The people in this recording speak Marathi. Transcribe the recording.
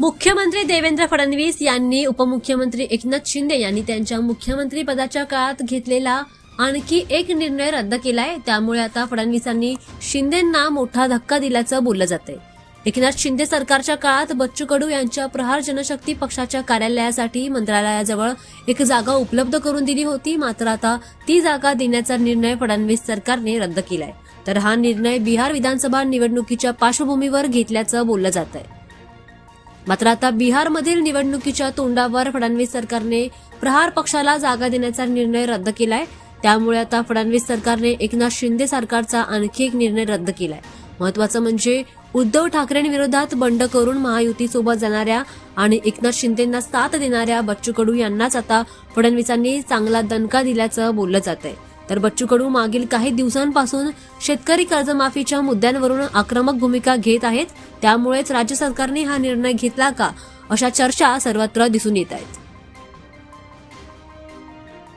मुख्यमंत्री देवेंद्र फडणवीस यांनी उपमुख्यमंत्री एकनाथ शिंदे यांनी त्यांच्या मुख्यमंत्री पदाच्या काळात घेतलेला आणखी एक निर्णय रद्द केलाय. त्यामुळे आता फडणवीसांनी शिंदेंना मोठा धक्का दिल्याचं बोललं जातंय. एकनाथ शिंदे सरकारच्या काळात बच्चू कडू यांच्या प्रहार जनशक्ती पक्षाच्या कार्यालयासाठी मंत्रालयाजवळ एक जागा उपलब्ध करून दिली होती. मात्र आता ती जागा देण्याचा निर्णय फडणवीस सरकारने रद्द केलाय. तर हा निर्णय बिहार विधानसभा निवडणुकीच्या पार्श्वभूमीवर घेतल्याचं बोललं जात आहे मात्र आता बिहारमधील निवडणुकीच्या तोंडावर फडणवीस सरकारने प्रहार पक्षाला जागा देण्याचा निर्णय रद्द केलाय. त्यामुळे आता फडणवीस सरकारने एकनाथ शिंदे सरकारचा आणखी एक निर्णय रद्द केलाय. महत्वाचं म्हणजे उद्धव ठाकरेंविरोधात बंड करून महायुतीसोबत जाणाऱ्या आणि एकनाथ शिंदेंना साथ देणाऱ्या बच्चू कडू यांनाच आता फडणवीसांनी चांगला दणका दिल्याचं बोललं जात आहे तर बच्चू कडू मागील काही दिवसांपासून शेतकरी कर्जमाफीच्या मुद्द्यांवरून आक्रमक भूमिका घेत आहेत. त्यामुळेच राज्य सरकारने हा निर्णय घेतला का? अशा चर्चा सर्वत्र दिसून येत आहेत.